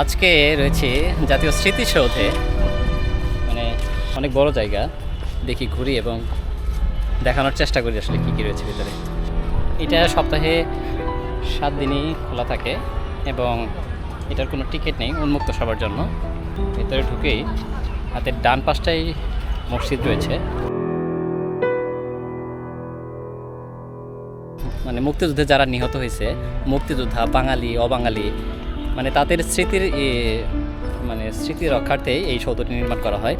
আজকে রয়েছে জাতীয় স্মৃতিসৌধে। মানে অনেক বড় জায়গা, দেখি ঘুরি এবং দেখানোর চেষ্টা করি আসলে কী কী রয়েছে ভিতরে। এটা সপ্তাহে সাত দিনই খোলা থাকে এবং এটার কোনো টিকিট নেই, উন্মুক্ত সবার জন্য। ভিতরে ঢুকেই হাতের ডান পাশটাই মসজিদ রয়েছে। মানে মুক্তিযুদ্ধে যারা নিহত হয়েছে, মুক্তিযোদ্ধা, বাঙালি, অবাঙালি মানে তাদের স্মৃতির মানে স্মৃতি রক্ষার্থে এই সৌধটি নির্মাণ করা হয়।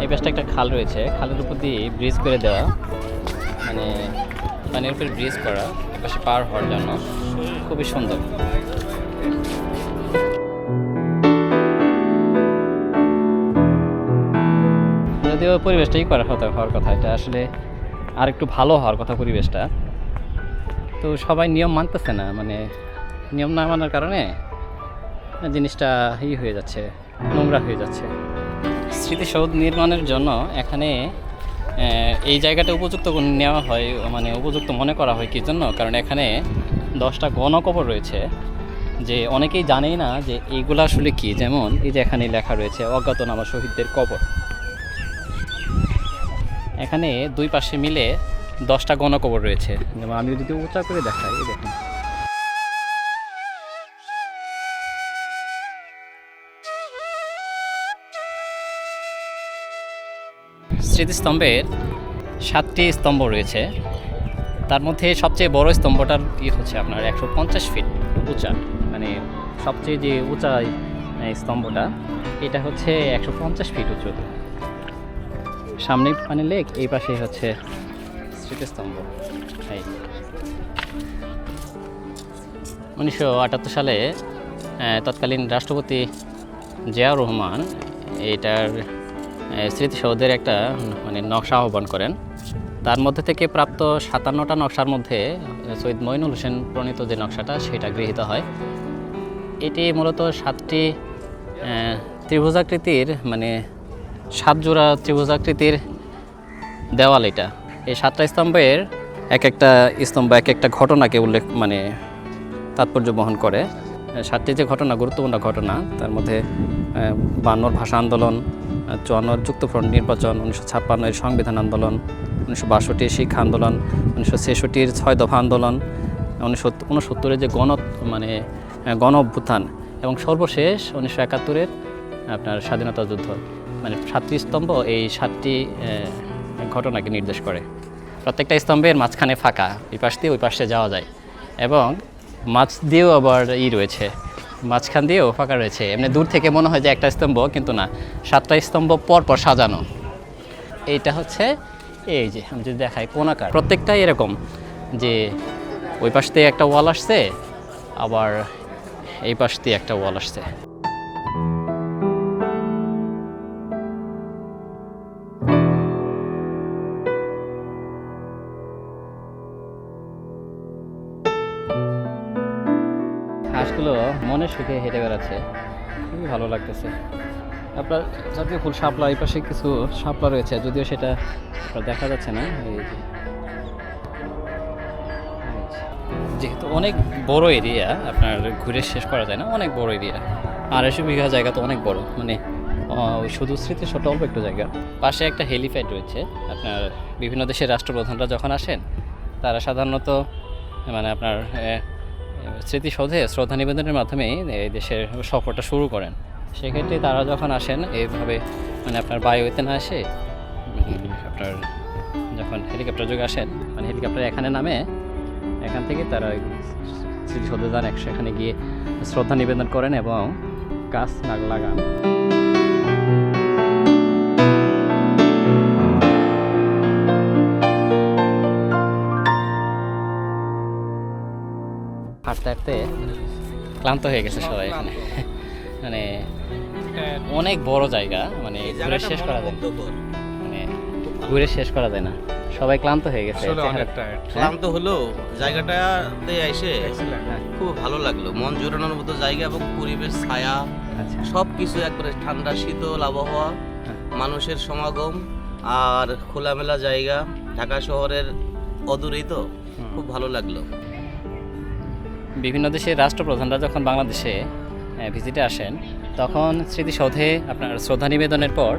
এই পাশটা একটা খাল রয়েছে। খালের উপর দিয়ে ব্রিজ করে দেওয়া। মানে পানির উপর ব্রিজ করা। এপাশে পার হওয়ার জন্য। খুবই সুন্দর। যদিও পরিবেশটাই করা হতো হওয়ার কথা, এটা আসলে আর একটু ভালো হওয়ার কথা পরিবেশটা। তো সবাই নিয়ম মানতেছে না। মানে নিয়ম না মানার কারণে জিনিসটা ই হয়ে যাচ্ছে, নোংরা হয়ে যাচ্ছে। স্মৃতিসৌধ নির্মাণের জন্য এখানে এই জায়গাটা উপযুক্ত নেওয়া হয় মানে উপযুক্ত মনে করা হয় কি জন্য? কারণ এখানে দশটা গণকবর রয়েছে, যে অনেকেই জানেই না যে এইগুলো আসলে কি? যেমন এই যে এখানে লেখা রয়েছে, অজ্ঞাতনামা শহীদদের কবর। এখানে দুই পাশে মিলে দশটা গণকবর রয়েছে। যেমন আমি যদি উঁচা করে দেখাই দেখুন। স্মৃতিস্তম্ভের সাতটি স্তম্ভ রয়েছে। তার মধ্যে সবচেয়ে বড় স্তম্ভটার কি হচ্ছে আপনার একশো পঞ্চাশ ফিট উঁচা মানে সবচেয়ে যে উঁচা স্তম্ভটা, এটা হচ্ছে একশো পঞ্চাশ ফিট উঁচু। সামনে মানে লেক, এই পাশে হচ্ছে স্মৃতিস্তম্ভ। উনিশশো আটাত্তর সালে তৎকালীন রাষ্ট্রপতি জিয়াউর রহমান, এটার স্মৃতিসৌধের একটা মানে নকশা আহ্বান করেন। তার মধ্যে থেকে প্রাপ্ত সাতান্নটা নকশার মধ্যে সৈয়দ মইনুল হোসেন প্রণীত যে নকশাটা, সেটা গৃহীত হয়। এটি মূলত সাতটি ত্রিভুজাকৃতির মানে সাত জোড়া ত্রিভুজাকৃতির দেওয়াল এটা। এই সাতটা স্তম্ভের এক একটা স্তম্ভ, এক একটা ঘটনাকে উল্লেখ মানে তাৎপর্য বহন করে। সাতটি যে ঘটনা, গুরুত্বপূর্ণ ঘটনা, তার মধ্যে বান্নর ভাষা আন্দোলন চুয়ান্নর যুক্তফ্রন্ট নির্বাচন, উনিশশো ছাপ্পান্নের সংবিধান আন্দোলন, উনিশশো বাষট্টির শিক্ষা আন্দোলন, উনিশশো ছেষট্টির ছয় দফা আন্দোলন, উনিশশো উনসত্তরের যে গণ মানে গণ অভ্যুত্থান এবং সর্বশেষ উনিশশো একাত্তরের আপনার স্বাধীনতা যুদ্ধ। মানে সাতটি স্তম্ভ এই সাতটি ঘটনাকে নির্দেশ করে। প্রত্যেকটা স্তম্ভের মাঝখানে ফাঁকা, এই পাশ দিয়ে ওই পাশে যাওয়া যায় এবং মাছ দিয়েও আবার ই রয়েছে। মাঝখান দিয়েও ফাঁকা রয়েছে। এমনি দূর থেকে মনে হয় যে একটা স্তম্ভ, কিন্তু না। সাতটা স্তম্ভ পরপর পর সাজানো। এইটা হচ্ছে, এই যে, আমি যদি দেখাই কোনাকার প্রত্যেকটাই এরকম যে ওই পাশ দিয়ে একটা ওয়াল আসছে, আবার এই পাশ দিয়ে একটা ওয়াল আসছে। হাঁসগুলো মনে সুখে হেঁটে বেড়াচ্ছে। খুবই ভালো লাগতেছে। আপনার জাতীয় ফুল শাপলা, এই পাশে কিছু শাপলা রয়েছে, যদিও সেটা দেখা যাচ্ছে না। যেহেতু অনেক বড় এরিয়া, আপনার ঘুরে শেষ করা যায় না, অনেক বড় এরিয়া। আড়াইশো বিঘা জায়গা তো অনেক বড় মানে শুধু স্মৃতিসৌধ অল্প একটু জায়গা। পাশে একটা হেলিপ্যাড রয়েছে, আপনার বিভিন্ন দেশের রাষ্ট্রপ্রধানরা যখন আসেন, তারা সাধারণত মানে আপনার স্মৃতিসৌধে শ্রদ্ধা নিবেদনের মাধ্যমেই এই দেশের সফরটা শুরু করেন। সেক্ষেত্রে তারা যখন আসেন এইভাবে মানে আপনার বায়ুতে না আসে উম, আপনার যখন হেলিকপ্টার যোগে আসেন মানে হেলিকপ্টার এখানে নামে এখান থেকে তারা স্মৃতিসৌধে যান সেখানে গিয়ে শ্রদ্ধা নিবেদন করেন এবং গাছ নাগ লাগান হাঁটতে ক্লান্ত হয়ে গেছে সবাই এখানে। মানে অনেক বড় জায়গা মানে ঘুরে শেষ করা যায়। মানে ঘুরে শেষ করা যায় না। সবাই ক্লান্ত হয়ে গেছে টায়ার্ড ক্লান্ত হলো জায়গাটাতে এসে খুব ভালো লাগল। মন জোরানোর মতো জায়গা এবং পরিবেশ ছায়া আচ্ছা। সব কিছু একবারে ঠান্ডা শীতল আবহাওয়া হ্যাঁ। মানুষের সমাগম আর খোলামেলা জায়গা। ঢাকা শহরের অদূরেই তো খুব ভালো লাগল। বিভিন্ন দেশের রাষ্ট্রপ্রধানরা যখন বাংলাদেশে ভিজিটে আসেন, তখন স্মৃতিসৌধে আপনার শ্রদ্ধা নিবেদনের পর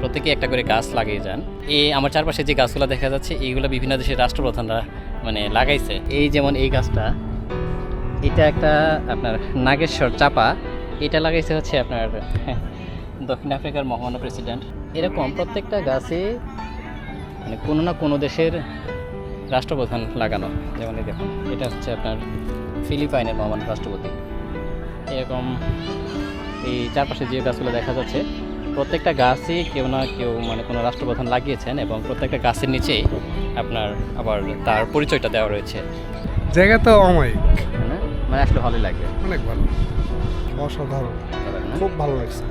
প্রত্যেকে একটা করে গাছ লাগিয়ে যান। এই আমার চারপাশে যে গাছগুলো দেখা যাচ্ছে, এইগুলো বিভিন্ন দেশের রাষ্ট্রপ্রধানরা মানে লাগাইছে। এই যেমন এই গাছটা, এটা একটা আপনার নাগেশ্বর চাপা। এটা লাগাইছে হচ্ছে আপনার দক্ষিণ আফ্রিকার মহামান্য প্রেসিডেন্ট। এরকম প্রত্যেকটা গাছে মানে কোনো না কোনো দেশের রাষ্ট্রপ্রধান লাগানো। যেমন দেখুন, এটা হচ্ছে আপনার ফিলিপাইনের মহামান্য রাষ্ট্রপতি। এরকম এই চারপাশে যে গাছগুলো দেখা যাচ্ছে প্রত্যেকটা গাছই কেউ না কেউ মানে কোনো রাষ্ট্রপ্রধান লাগিয়েছেন এবং প্রত্যেকটা গাছের নিচেই আপনার আবার তার পরিচয়টা দেওয়া রয়েছে। জায়গাটা অমায়িক। তাই মানে আসলে ভালোই লাগবে অনেক ভালো। অসাধারণ। খুব ভালো লাগছে।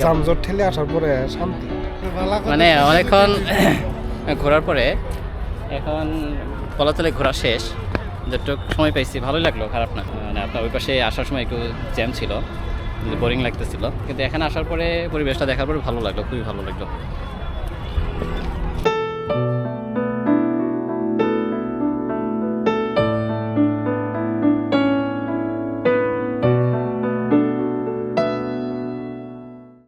জামজট ঠেলে আসার পরে শান্তি। মানে অনেকক্ষণ ঘোরার পরে এখন পলাতলে ঘোরা শেষ। যেটুকু সময় পাইছি ভালোই লাগল খারাপ না মানে আপনার ওই পাশে আসার সময় একটু জ্যাম ছিল বোরিং লাগতেছিল। কিন্তু এখানে আসার পরে পরিবেশটা দেখার পরে ভালো লাগল খুবই ভালো লাগল।